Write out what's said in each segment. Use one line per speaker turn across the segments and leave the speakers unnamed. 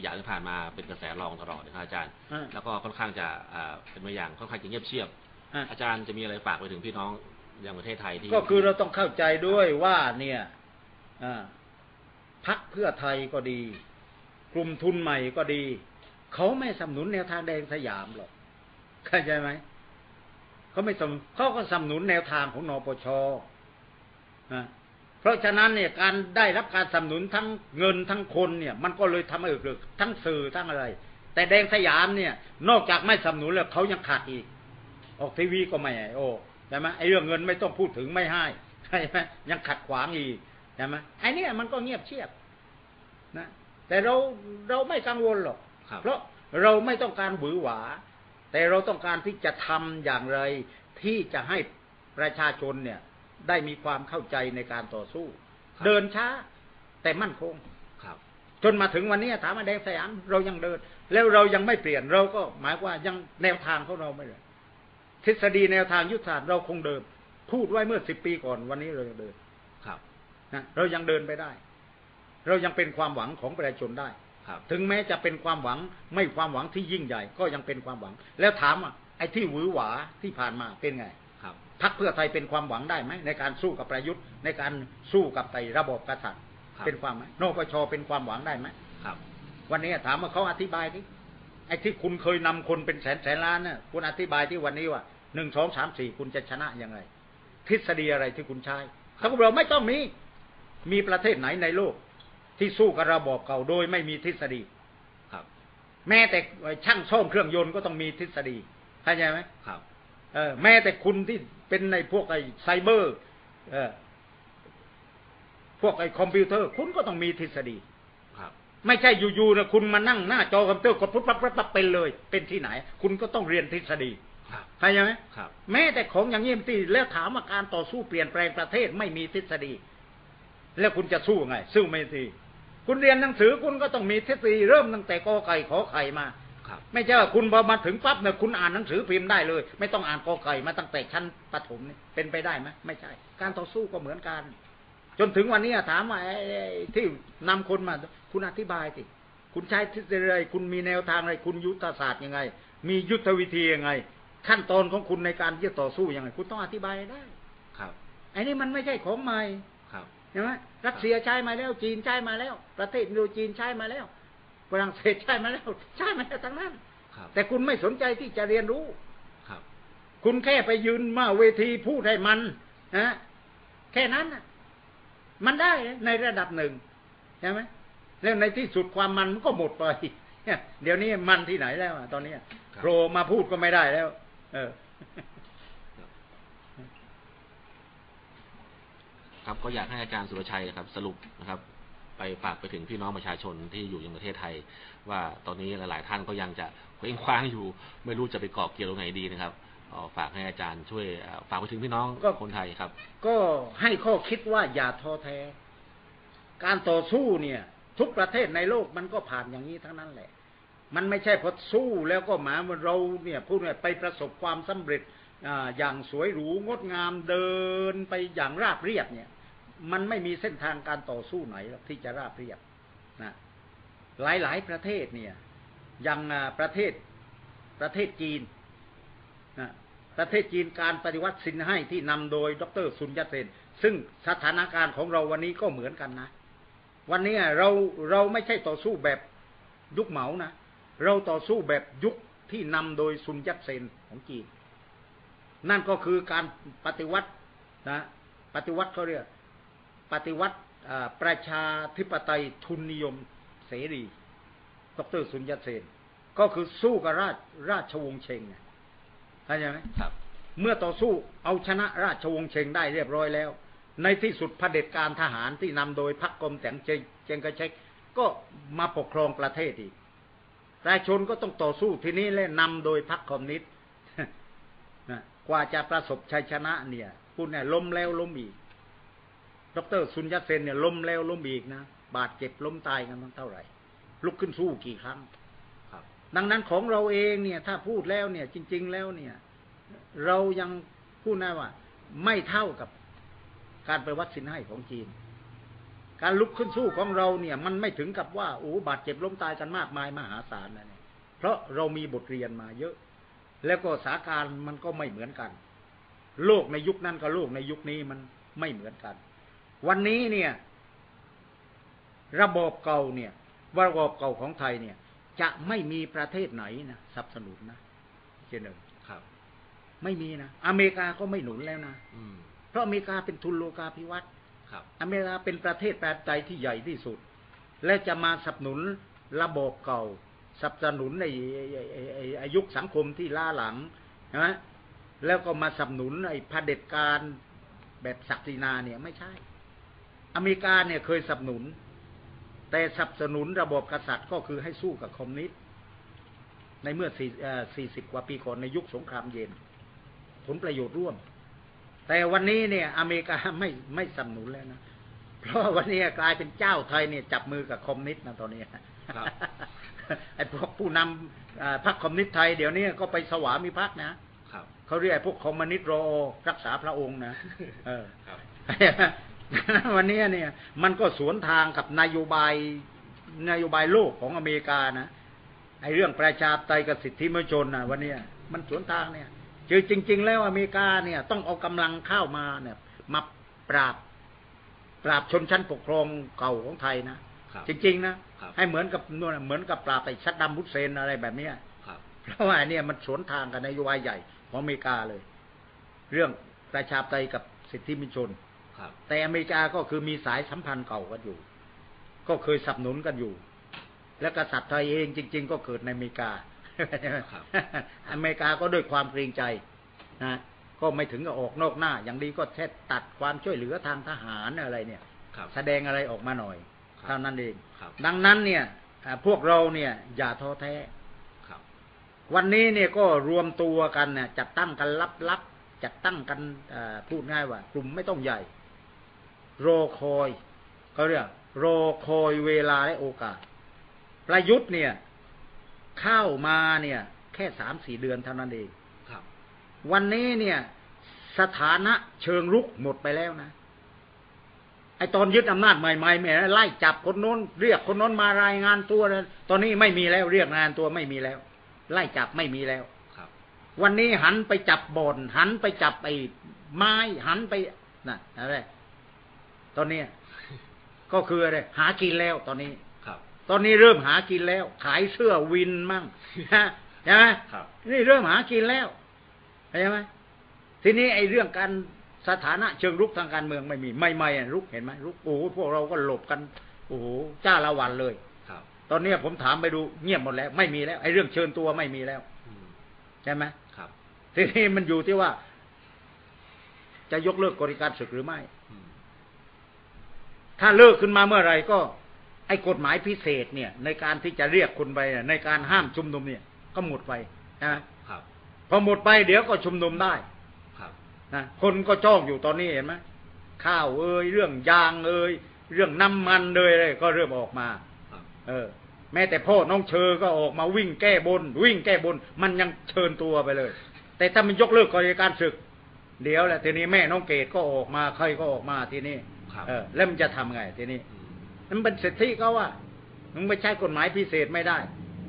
อย่างที่ผ่านมาเป็นกระแสรองตลอดนะครับอาจารย์
อ่า
แล้วก็ค่อนข้างจะอ่าเป็นมาอย่างค่อนข้างจะเงียบเชียบ
อะ
อาจารย์จะมีอะไรฝากไปถึงพี่น้องอย่างประเทศไทยที่
ก็คือเราต้องเข้าใจด้วยว่าเนี่ยอ่าพักเพื่อไทยก็ดี กลุ่มทุนใหม่ก็ดี เขาไม่สนับสนุนแนวทางแดงสยามหรอกเข้าใจไหมเขาไม่สนับสนุนเขาก็สนับสนุนแนวทางของนปชอะ เพราะฉะนั้นเนี่ยการได้รับการสนับสนุนทั้งเงินทั้งคนเนี่ยมันก็เลยทำให้เกิดทั้งสื่อทั้งอะไร แต่แดงสยามเนี่ยนอกจากไม่สนับสนุนแล้วเขายังขาดอีก ออกทีวีก็ไม่ให้โอ้ใช่ไหมไอ้เรื่องเงินไม่ต้องพูดถึงไม่ให้ใช่ไหมยังขัดขวางอีกใช่ไหมไอ้เนี่ยมันก็เงียบเชียบนะแต่เราเราไม่กังวลหรอก
ครับ
เพราะเราไม่ต้องการหวือหวา แต่เราต้องการที่จะทำอย่างไรที่จะให้ประชาชนเนี่ย ได้มีความเข้าใจในการต่อสู้
ครับ
เดินช้า แต่มั่นคง
ครับ
จนมาถึงวันนี้ถามว่าแดงสยามเรายังเดิน แล้วเรายังไม่เปลี่ยนเราก็หมายว่ายังแนวทางของเราไม่เลยทฤษฎีแนวทางยุทธศาสตร์เราคงเดินพูดไว้เมื่อสิบปีก่อนวันนี้เรายังเดิน
ครับ
นะเรายังเดินไปได้ เรายังเป็นความหวังของประชาชนได้
ครับ
ถึงแม้จะเป็นความหวังไม่ความหวังที่ยิ่งใหญ่ ก็ยังเป็นความหวัง แล้วถามอะไอ้ที่หวือหวาที่ผ่านมาเป็นไง
ครับ
พักเพื่อไทยเป็นความหวังได้ไหมในการสู้กับประยุทธ์ในการสู้กับไอ้ระบบกษัตริย์
ครับ
เป็นความไหมนปชเป็นความหวังได้ไหม
ครับ
วันนี้ถามว่าเขาอธิบายดิไอ้ที่คุณเคยนำคนเป็นแสนแสนล้านเนี่ยคุณอธิบายที่วันนี้ว่าหนึ่งสองสามสี่คุณจะชนะยังไงทฤษฎีอะไรที่คุณใช้ถ้าพวกเราไม่ต้องมีมีประเทศไหนในโลก ที่สู้กับระบอบเก่าโดยไม่มีทฤษฎี
ครับ
แม้แต่ช่างซ่อมเครื่องยนต์ก็ต้องมีทฤษฎีเข้าใจไหม
ครับ
เออแม้แต่คุณที่ เป็นในพวกไอ้ไซเบอร์เออพวกไอ้คอมพิวเตอร์ คุณก็ต้องมีทฤษฎี
ครับ
ไม่ใช่อยู่ๆนะคุณมานั่งหน้าจอคอมพิวเตอร์กดปุ๊บปั๊บปั๊บปั๊บเป็นเลย เป็นที่ไหน คุณก็ต้องเรียนทฤษฎี
ครับ
เข้าใจไหม
ครับ
แม้แต่ของอย่างนี้มันตีแล้วถามว่าการต่อสู้เปลี่ยนแปลงประเทศไม่มีทฤษฎี แล้วคุณจะสู้ไงสู้ไม่ทีคุณเรียนหนังสือคุณก็ต้องมีทฤษฎีเริ่มตั้งแต่กอไก่ขอไข่มา
ครับ
ไม่ใช่ว่าคุณพอมาถึงปั๊บเนี่ยคุณอ่านหนังสือพิมพ์ได้เลย ไม่ต้องอ่านกอไก่มาตั้งแต่ชั้นประถมนี่เป็นไปได้ไหมไม่ใช่ การต่อสู้ก็เหมือนกัน จนถึงวันนี้ถามว่าไอ้ไอ้ที่นำคนมา คุณอธิบายสิคุณใช้ทฤษฎีอะไรคุณมีแนวทางอะไร คุณยุทธศาสตร์ยังไง มียุทธวิธียังไง ขั้นตอนของคุณในการที่จะต่อสู้ยังไง คุณต้องอธิบายได้
ครับ
ไอ้นี่มันไม่ใช่ของใหม่
ครับ
ใช่ไหมรัสเซียใช้มาแล้วจีนใช้มาแล้ว ประเทศอินโดจีนใช้มาแล้ว ฝรั่งเศสใช้มาแล้วใช้มาแล้วทั้งนั้น
ครับ
แต่คุณไม่สนใจที่จะเรียนรู้
ครับ
คุณแค่ไปยืนมาเวทีพูดให้มันนะแค่นั้นน่ะมันได้ในระดับหนึ่งใช่ไหมแล้วในที่สุดความมันมันก็หมดไปเดี๋ยวนี้มันที่ไหนแล้วอะตอนเนี้ย
ครับ
โผล่มาพูดก็ไม่ได้แล้ว เออ
ครับก็อยากให้อาจารย์สุรชัยนะครับ สรุปนะครับ ไปฝากไปถึงพี่น้องประชาชนที่อยู่ในประเทศไทย ว่าตอนนี้หลาย ๆ ท่านก็ยังจะเคว้งคว้างอยู่ ไม่รู้จะไปเกาะเกี่ยวตรงไหนดีนะครับเอ่อฝากให้อาจารย์ช่วยเอ่อฝากไปถึงพี่น้อง
ก็
คนไทยครับ
ก็ให้ข้อคิดว่าอย่าท้อแท้ การต่อสู้เนี่ย ทุกประเทศในโลกมันก็ผ่านอย่างนี้ทั้งนั้นแหละ มันไม่ใช่พอสู้แล้วก็หมายว่าเราเนี่ยพูดง่ายๆไปประสบความสำเร็จอ่าอย่างสวยหรูงดงามเดินไปอย่างราบเรียบเนี่ย มันไม่มีเส้นทางการต่อสู้ไหนหรอกที่จะราบเรียบนะหลายๆประเทศเนี่ยอย่างประเทศประเทศจีนนะประเทศจีนการปฏิวัติสินให้ที่นำโดย ดรซุนยัตเซนซึ่งสถานการณ์ของเราวันนี้ก็เหมือนกันนะ วันนี้เราเราไม่ใช่ต่อสู้แบบยุคเหมานะ เราต่อสู้แบบยุคที่นำโดยซุนยัตเซนของจีน นั่นก็คือการปฏิวัตินะ ปฏิวัติเขาเรียก ปฏิวัติอ่าประชาธิปไตยทุนนิยมเสรี ดรซุนยัตเซนก็คือสู้กับราชราชวงศ์เชงไงเข้าใจไหม
ครับ
เมื่อต่อสู้เอาชนะราชวงศ์เชงได้เรียบร้อยแล้ว ในที่สุดเผด็จการทหารที่นำโดยพรรคกรมแต่งเจงเจงกระเชกก็มาปกครองประเทศอีกประชาชนก็ต้องต่อสู้ทีนี้และนำโดยพรรคคอมมิวนิสต์นะกว่าจะประสบชัยชนะเนี่ยพูดเนี่ยล้มแล้วล้มอีก ดรซุนยัตเซนเนี่ยล้มแล้วล้มอีกนะบาดเจ็บล้มตายกันตั้งเท่าไหร่ ลุกขึ้นสู้กี่ครั้ง
ครับ
ดังนั้นของเราเองเนี่ย ถ้าพูดแล้วเนี่ย จริง ๆ แล้วเนี่ย เรายังพูดได้ว่า ไม่เท่ากับการไปวัดสินให้ของจีน การลุกขึ้นสู้ของเราเนี่ย มันไม่ถึงกับว่าโอ้บาดเจ็บล้มตายกันมากมายมหาศาลนะเนี่ย เพราะเรามีบทเรียนมาเยอะ แล้วก็สถานการณ์มันก็ไม่เหมือนกัน โลกในยุคนั้นกับโลกในยุคนี้มันไม่เหมือนกัน วันนี้เนี่ย ระบอบเก่าเนี่ยระบอบเก่าของไทยเนี่ย จะไม่มีประเทศไหนนะสนับสนุนนะเจนหนึ่ง
ครับ
ไม่มีนะอเมริกาก็ไม่หนุนแล้วนะ
อืม
เพราะอเมริกาเป็นทุนโลกาภิวัตน์
ครับ
อเมริกาเป็นประเทศแปรใจที่ใหญ่ที่สุด และจะมาสนับสนุนระบบเก่าสนับสนุนในอายุคสังคมที่ล้าหลังนะแล้วก็มาสนับสนุนไอ้เผด็จการแบบศักดินาเนี่ยไม่ใช่ อเมริกาเนี่ยเคยสนับสนุน แต่สนับสนุนระบบกษัตริย์ก็คือให้สู้กับคอมมิวนิสต์ในเมื่อสี่สิบกว่าปีก่อนในยุคสงครามเย็น ผลประโยชน์ร่วม แต่วันนี้เนี่ย อเมริกาไม่ไม่สนับสนุนแล้วนะเพราะวันนี้กลายเป็นเจ้าไทยเนี่ยจับมือกับคอมมิวนิสต์นะตอนนี้
ครับ
ไอ้พวกผู้นำอ่าพรรคคอมมิวนิสต์ไทยเดี๋ยวนี้ก็ไปสวามิภักดิ์นะครับเขาเรียกไอ้พวกคอมมิวนิสต์รอรักษาพระองค์นะเออ
ครับ
วันนี้เนี่ย มันก็สวนทางกับนโยบายนโยบายโลกของอเมริกานะไอ้เรื่องประชาธิปไตยกับสิทธิมนุษยชนนะวันเนี้ยมันสวนทางเนี่ยคือจริง ๆ แล้วอเมริกาเนี่ย ต้องเอากำลังเข้ามาเนี่ย มาปราบปราบชนชั้นปกครองเก่าของไทยนะครับจริงๆนะครับให้เหมือนกับนู่นนะเหมือนกับปราบไอ้ชัดดัมฮุสเซนอะไรแบบเนี้ย
ครับ
เพราะว่าเนี่ยมันสวนทางกับนโยบายใหญ่ของอเมริกาเลย เรื่องประชาธิปไตยกับสิทธิมนุษยชน
ครับ
แต่อเมริกาก็คือมีสายสัมพันธ์เก่ากันอยู่ ก็เคยสนับสนุนกันอยู่ และกษัตริย์ไทยเองจริง ๆ ก็เกิดในอเมริกา
ครับ
อเมริกาก็ด้วยความเกรงใจนะก็ไม่ถึงกับออกนอกหน้า อย่างดีก็แค่ตัดความช่วยเหลือทางทหารอะไรเนี่ย
ครับ
แสดงอะไรออกมาหน่อย
ครับ
เท่านั้นเอง
ครับ
ดังนั้นเนี่ยอ่าพวกเราเนี่ยอย่าท้อแท้
ครับ
วันนี้เนี่ยก็รวมตัวกันเนี่ยจัดตั้งกันลับๆจัดตั้งกันเอ่อพูดง่ายว่า กลุ่มไม่ต้องใหญ่ รอคอยเขาเรียกรอคอยเวลาและโอกาส ประยุทธ์เนี่ย เข้ามาเนี่ย แค่สามสี่เดือนเท่านั้นเอง
ครับ
วันนี้เนี่ย สถานะเชิงรุกหมดไปแล้วนะไอตอนยึดอำนาจใหม่ๆแหม่ไล่จับคนโน้น เรียกคนโน้นมารายงานตัวนะตอนนี้ไม่มีแล้วเรียกงานตัวไม่มีแล้ว ไล่จับไม่มีแล้ว
ครับ
วันนี้หันไปจับบ่อนหันไปจับไอ้ไม้หันไปน่ะอะไร ตอนเนี้ยก็คืออะไรหากินแล้วตอนนี้
ครับ
ตอนนี้เริ่มหากินแล้ว ขายเสื้อวินมั่งฮะใช่ไหม
ครับ
นี่เริ่มหากินแล้วเข้าใจไหมทีนี้ไอ้เรื่องการสถานะเชิงรุกทางการเมืองไม่มีไม่ไม่อะรุกเห็นไหมรุกโอ้โหพวกเราก็หลบกันโอ้โหจ้าละวันเลย
ครับ
ตอนเนี้ยผมถามไปดูเงียบหมดแล้ว ไม่มีแล้วไอ้เรื่องเชิญตัวไม่มีแล้ว
อืม
ใช่ไหม
ครับ
ทีนี้มันอยู่ที่ว่า จะยกเลิกกฎการศึกหรือไม่
อืม
ถ้าเลิกขึ้นมาเมื่อไหร่ก็ ไอ้กฎหมายพิเศษเนี่ย ในการที่จะเรียกคุณไปเนี่ยในการห้ามชุมนุมเนี่ย ก็หมดไปนะครับ พอหมดไปเดี๋ยวก็ชุมนุมได้
ครับ
นะคนก็จ้องอยู่ตอนนี้เห็นไหมข้าวเอ่ยเรื่องยางเอ่ยเรื่องน้ำมันเอ่ยอะไรก็เริ่มออกมา
ครับ
เออ แม้แต่พ่อน้องเชอก็ออกมาวิ่งแก้บน วิ่งแก้บน มันยังเชิญตัวไปเลย แต่ถ้ามันยกเลิกกฎการศึก เดี๋ยวแหละทีนี้แม่น้องเกดก็ออกมาใครก็ออกมาทีนี้
ครับ
เออ แล้วมันจะทำไง ทีนี้
อืม
มันเป็นสิทธิเขาว่ามึงไม่ใช่กฎหมายพิเศษไม่ได้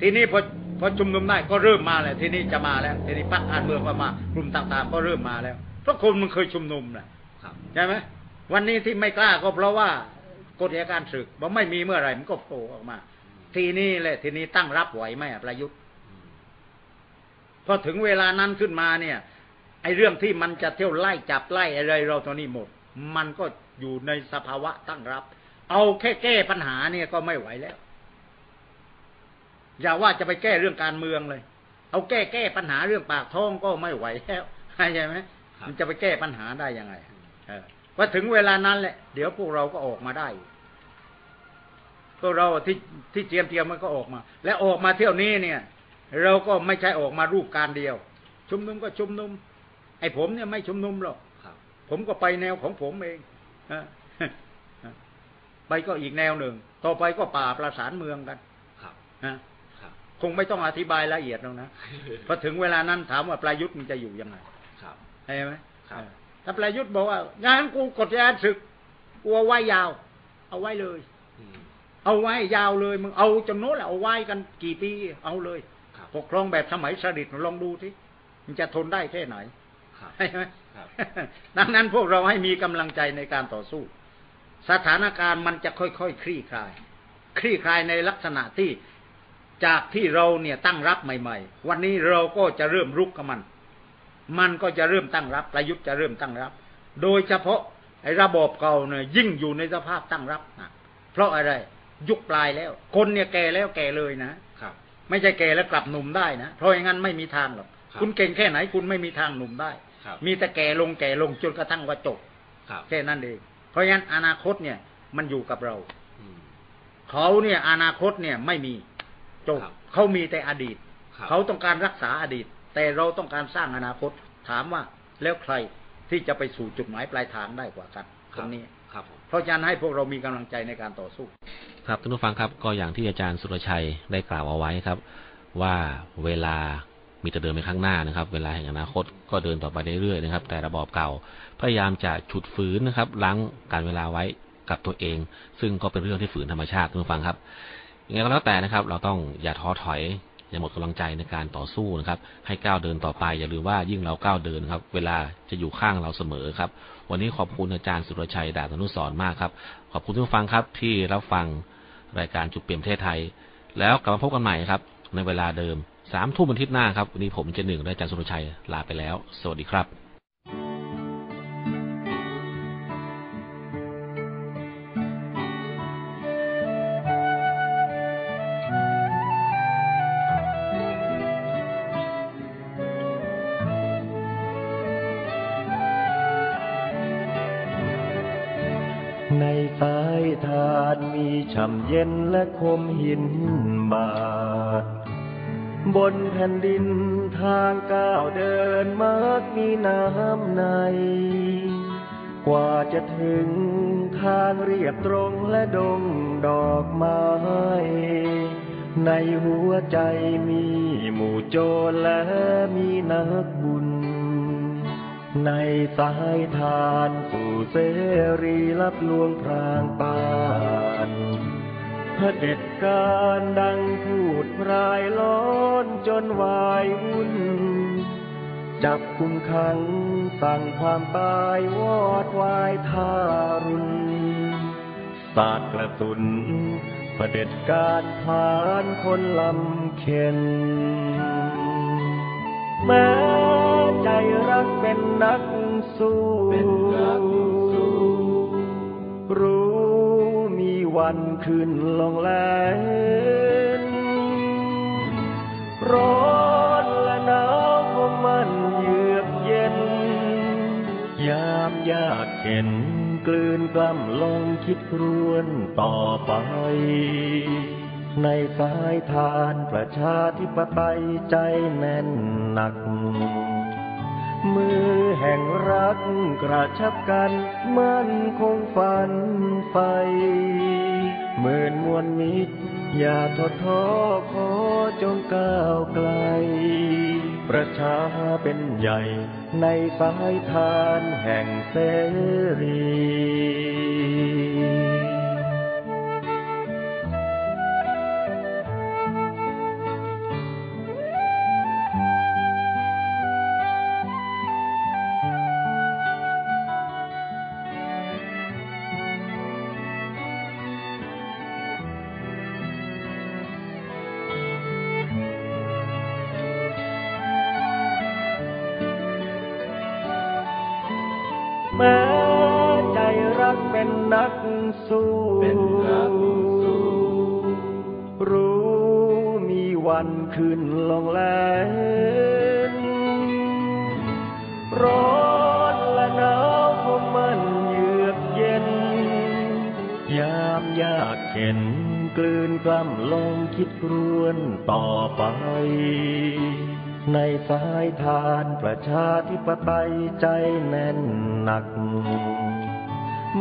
ทีนี้พอพอชุมนุมได้ก็เริ่มมาแล้วทีนี้จะมาแล้ว ทีนี้พรรคการเมืองก็มากลุ่มต่างๆ ก็เริ่มมาแล้วเพราะคนมันเคยชุมนุมนะครับใช่ไหมวันนี้ที่ไม่กล้าก็เพราะว่ากฎอัยการศึกมันไม่มีเมื่อไหร่มันก็โผล่ออกมา ทีนี้แหละ ทีนี้ตั้งรับไหวไหมอะประยุทธ์
อืม
พอถึงเวลานั้นขึ้นมาเนี่ย ไอ้เรื่องที่มันจะเที่ยวไล่จับไล่อะไรเราตอนนี้หมด มันก็ อยู่ในสภาวะตั้งรับ เอาแค่แก้ปัญหาเนี่ยก็ไม่ไหวแล้ว อย่าว่าจะไปแก้เรื่องการเมืองเลย เอาแก้แก้ปัญหาเรื่องปากท้องก็ไม่ไหวแล้วเข้าใจไหม
ครับ
มันจะไปแก้ปัญหาได้ยังไง
อืม
เออพอถึงเวลานั้นแหละ เดี๋ยวพวกเราก็ออกมาได้พวกเราที่ที่เตรียมเตรียมมันก็ออกมา และออกมาเที่ยวนี้เนี่ย เราก็ไม่ใช่ออกมารูปการเดียว ชุมนุมก็ชุมนุม ไอ้ผมเนี่ยไม่ชุมนุมหรอก
ครับ
ผมก็ไปแนวของผมเองฮะ ไปก็อีกแนวหนึ่ง ต่อไปก็ป่าประสานเมืองกัน
ครับ
นะครับคงไม่ต้องอธิบายละเอียดแล้วนะพอถึงเวลานั้นถามว่าประยุทธ์มันจะอยู่ยังไง
ครับ
ใช่ไหม
ครับ
เออถ้าประยุทธ์บอกว่างานกูกดยานศึกกลัวว่ายาว เอาไว้เลย
อืม
เอาไว้ยาวเลยมึงเอาจนโน้นแหละเอาไว้กันกี่ปีเอาเลย
ครับ
ปกครองแบบสมัยสฤษดิ์ลองดูที่มันจะทนได้แค่ไหน
ครับ
ใช่ไหม
ครับ
ดังนั้นพวกเราให้มีกำลังใจในการต่อสู้ สถานการณ์มันจะค่อยๆคคลี่คลาย คลี่คลายในลักษณะที่จากที่เราเนี่ยตั้งรับใหม่ ๆ วันนี้เราก็จะเริ่มรุกกับมัน มันก็จะเริ่มตั้งรับ ประยุทธ์จะเริ่มตั้งรับ โดยเฉพาะไอ้ระบอบเก่าเนี่ยยิ่งอยู่ในสภาพตั้งรับนะเพราะอะไร ยุคปลายแล้ว คนเนี่ยแก่แล้วแก่เลยนะ
ครับ
ไม่ใช่แก่แล้วกลับหนุ่มได้นะเพราะอย่างนั้นไม่มีทางหรอก
ครับ
คุณเก่งแค่ไหนคุณไม่มีทางหนุ่มได้
ครับ
มีแต่แก่ลงแก่ลงจนกระทั่งว่าจบ
ครับ
แค่นั้นเองเพราะงั้นอนาคตเนี่ยมันอยู่กับเรา
อืม
เขาเนี่ยอนาคตเนี่ยไม่มีจบ
ครับ
เขามีแต่อดีต
ครับ
เขาต้องการรักษาอดีต แต่เราต้องการสร้างอนาคต ถามว่าแล้วใครที่จะไปสู่จุดหมายปลายทางได้กว่ากันตรงนี้
ครับผม
เพราะฉะนั้นให้พวกเรามีกำลังใจในการต่อสู้
ครับท่านผู้ฟังครับก็อย่างที่อาจารย์สุรชัยได้กล่าวเอาไว้ครับ ว่าเวลา มีแต่เดินไปข้างหน้านะครับ เวลาแห่งอนาคตก็เดินต่อไปเรื่อยๆนะครับ แต่ระบอบเก่าพยายามจะฉุดฝืนนะครับ ล้างการเวลาไว้กับตัวเอง ซึ่งก็เป็นเรื่องที่ฝืนธรรมชาติท่านผู้ฟังครับยังไงก็แล้วแต่นะครับ เราต้องอย่าท้อถอยอย่าหมดกำลังใจในการต่อสู้นะครับ ให้ก้าวเดินต่อไป อย่าลืมว่ายิ่งเราก้าวเดินครับ เวลาจะอยู่ข้างเราเสมอครับ วันนี้ขอบคุณอาจารย์สุรชัยดาบอนุสร์มากครับ ขอบคุณทุกฟังครับ ที่รับฟังรายการจุดเปลี่ยนประเทศไทย แล้วกลับมาพบกันใหม่ครับ ในเวลาเดิม สามทุ่มวันอาทิตย์หน้าครับ วันนี้ผมเจนหนึ่งและอาจารย์สุรชัยลาไปแล้ว สวัสดีครับ
ในสายทานมีช่ำเย็นและคมหินบา บนแผ่นดินทางก้าวเดินมักมีน้ำใน กว่าจะถึงทางเรียบตรงและดงดอกไม้ ในหัวใจมีหมู่โจรและมีนักบุญ ในสายทานสู่เสรีรับลวงพรางปาน เผด็จการดังพูดพรายล้อนจนวายวุ่น จับคุมขังสั่งความตายวอดวายทารุณสาดกระสุนเผด็จการผ่านคนลำเข็นแม้ใจรักเป็นนักสู้ วันขึ้นลองแลนร้อนและหนาวของมันเยือกเย็น ยามยากเข็นกลืนกล้ำลงคิดครวนต่อไป ในสายทานประชาธิปไตยใจแน่นหนัก มือแห่งรักกระชับกันมั่นคงฝันไฟ หมื่นมวลมิตร อย่าทดท้อขอจงก้าวไกล ประชาเป็นใหญ่ในสายทานแห่งเสรี แม้ใจรักเป็นนักสู้รู้มีวันขึ้นลงแลนร้อนและหนาวของมันเยือกเย็น ยามยากเข็นกลืนกล้ำลงคิดรวนต่อไป ในสายทานประชาธิปไตยใจแน่นหนัก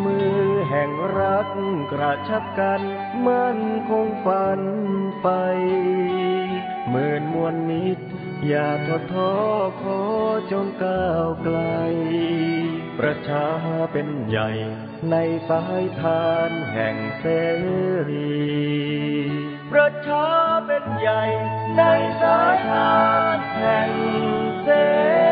มือแห่งรักกระชับกันมั่นคงฝันไฟหมื่นมวลมิตร อย่าทดท้อขอจงก้าวไกลปประชาเป็นใหญ่ในสายทานแห่งเสรี ประชาเป็น dày nay giới hạn hẹn tế